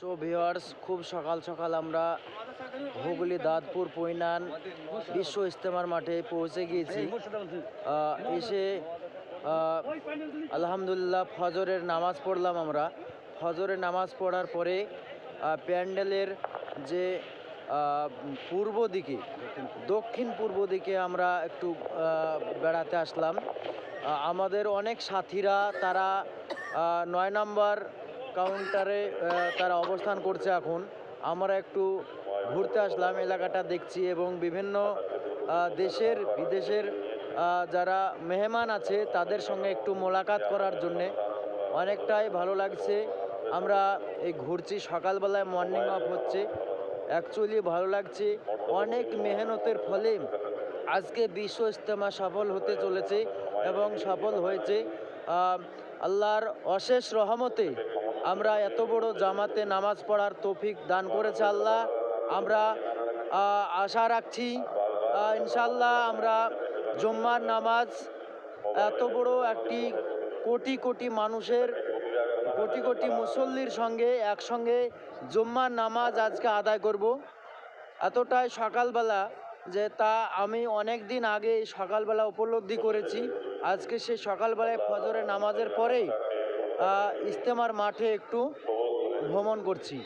So viewers খুব সকাল সকাল আমরা হুগলি, দাঁতপুর পৈনান বিশ্ব ইস্তেমার মাঠে পৌঁছে গিয়েছি। এসে আলহামদুলিল্লাহ ফজরের নামাজ পড়লাম আমরা। ফজরের নামাজ পড়ার পরে প্যান্ডেলের যে পূর্ব দিকে, দক্ষিণ পূর্ব দিকে আমরা একটু বেড়াতে আসলাম। আমাদের অনেক সাথীরা, তারা নয় নম্বর কাউন্টারে তারা অবস্থান করছে এখন। আমরা একটু ঘুরতে আসলাম এলাকাটা দেখছি এবং বিভিন্ন দেশের, বিদেশের যারা মেহমান আছে, তাদের সঙ্গে একটু মোলাকাত করার জন্যে। অনেকটাই ভালো লাগছে। আমরা এই ঘুরছি, সকালবেলায় মর্নিং ওয়াক হচ্ছে। অ্যাকচুয়ালি ভালো লাগছে। অনেক মেহনতের ফলে আজকে বিশ্ব ইজতেমা সফল হতে চলেছে এবং সফল হয়েছে। আল্লাহর অশেষ রহমতে আমরা এত বড় জামাতে নামাজ পড়ার তৌফিক দান করেছে আল্লাহ। আমরা আশা রাখছি ইনশাল্লাহ আমরা জম্মার নামাজ এত বড় একটি কোটি কোটি মানুষের, কোটি কোটি মুসল্লির সঙ্গে একসঙ্গে জম্মার নামাজ আজকে আদায় করব। এতটাই সকালবেলা যে তা আমি অনেক দিন আগে সকালবেলা উপলব্ধি করেছি। আজকে সেই সকালবেলায় ফজরের নামাজের পরেই আহ, ইস্তেমার মাঠে একটু ভ্রমণ করছি।